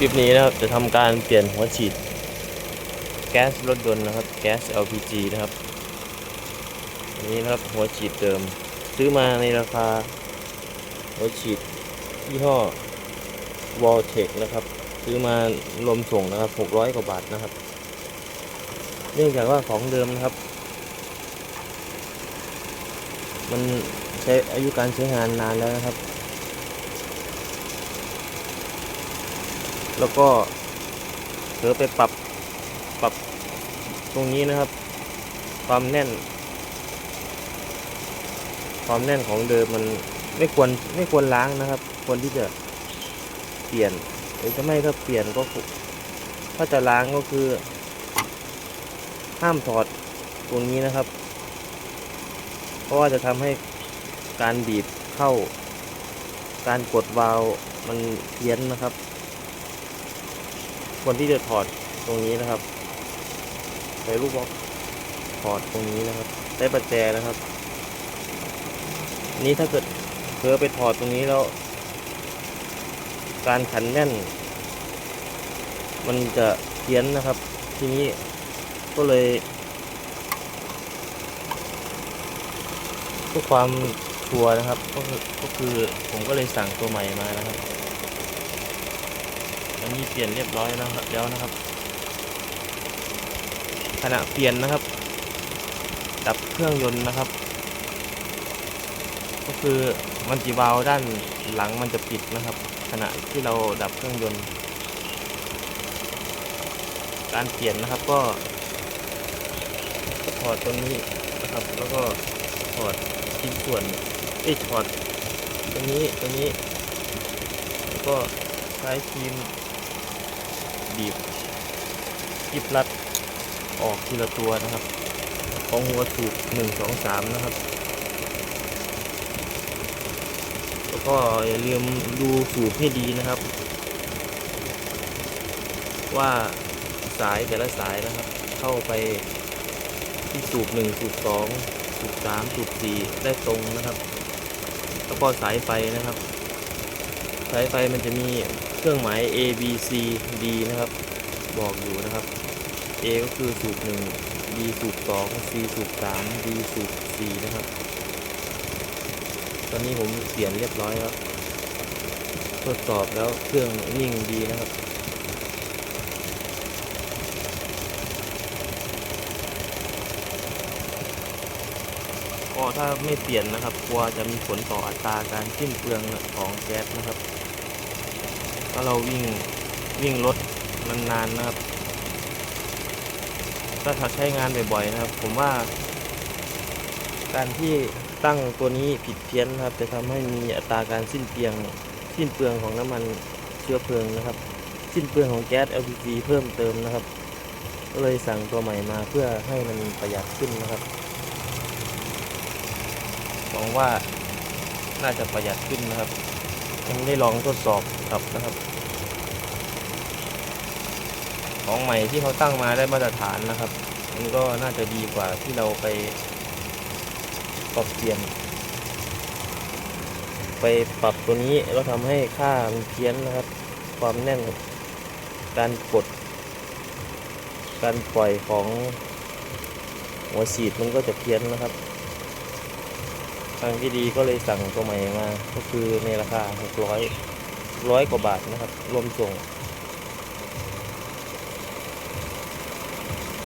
คลิปนี้นะครับจะทำการเปลี่ยนหัวฉีด แก๊สรถยนต์นะครับ แก๊ส LPG นะครับอันนี้นะครับหัวฉีดเดิม ซื้อมาในราคา หัวฉีดยี่ห้อ w a l t e c นะครับ ซื้อมารวมส่งนะครับ 600 กว่าบาทนะครับ เนื่องจากว่าของเดิมนะครับ มันใช้อายุการใช้งานนานแล้วนะครับ แล้วก็เธอไปปรับปรับตรงนี้นะครับ ความแน่น ความแน่นของเดิมมันไม่ควรไม่ควรล้างนะครับ ควรที่จะเปลี่ยนหรือจะไม่ถ้าเปลี่ยนก็ถ้าจะล้างก็คือ ห้ามถอดตรงนี้นะครับ เพราะว่าจะทำให้การบีบเข้า การกดวาล์วมันเพี้ยนนะครับ ควรที่จะถอดตรงนี้นะครับใช้ลูกบอลถอดตรงนี้นะครับได้ประแจนะครับนี้ถ้าเกิดเพื่อไปถอดตรงนี้แล้ว การขันแน่น มันจะเพี้ยนนะครับ ทีนี้ก็เลยเพื่อความชัวร์นะครับ ก็คือผมก็เลยสั่งตัวใหม่มานะครับ อันนี้เปลี่ยนเรียบร้อยแล้วครับแล้วนะครับ ขณะเปลี่ยนนะครับ ดับเครื่องยนต์นะครับ ก็คือมันจีวาล์วด้านหลังมันจะปิดนะครับ ขณะที่เราดับเครื่องยนต์ การเปลี่ยนนะครับก็ถอดตัวนี้นะครับ แล้วก็ถอดชิ้นส่วนเอ้ถอดตรงนี้ตรงนี้ แล้วก็ใช้ครีม บีบยิบรัดออกทีละตัวนะครับ ของหัวสูบหนึ่งสองสามนะครับ แล้วก็อย่าลืมดูสูบให้ดีนะครับ ว่าสายแต่ละสายนะครับ เข้าไปที่สูบหนึ่งสูบสองสูบสามสูบสี่ได้ตรงนะครับ แล้วก็สายไฟนะครับ สายไฟมันจะมีเครื่องหมาย A B C D นะครับ บอกอยู่นะครับ A ก็คือสูบหนึ่ง B สูบสอง C สูบสาม D สูบสี่นะครับ ตอนนี้ผมเปลี่ยนเรียบร้อยแล้ว ทดสอบแล้วเครื่องนิ่งดีนะครับ ก็ถ้าไม่เปลี่ยนนะครับกลัวจะมีผลต่ออัตราการสิ้นเปลืองของแก๊สนะครับ ถ้าเราวิ่งวิ่งรถมันนานนะครับ ถ้าใช้งานบ่อยๆนะครับ ผมว่า การที่ตั้งตัวนี้ผิดเพี้ยนนะครับ จะทำให้มีอัตราการสิ้นเปลืองสิ้นเปลืองของน้ำมันเชื้อเพลิงนะครับ สิ้นเปลืองของแก๊ส LPG เพิ่มเติมนะครับ ก็เลยสั่งตัวใหม่มาเพื่อให้มันประหยัดขึ้นนะครับ วังว่าน่าจะประหยัดขึ้นนะครับ ยังได้ลองทดสอบขับนะครับ ของใหม่ที่เขาตั้งมาได้มาตรฐานนะครับ มันก็น่าจะดีกว่าที่เราไปปรับเปลี่ยน ไปปรับตัวนี้แล้วทำให้ค่ามันเพี้ยนนะครับ ความแน่นการกด การปล่อยของหัวฉีดมันก็จะเพี้ยนนะครับ ทางที่ดีก็เลยสั่งตัวใหม่มา ก็คือในราคา 600ร้อยกว่าบาทนะครับ รวมส่ง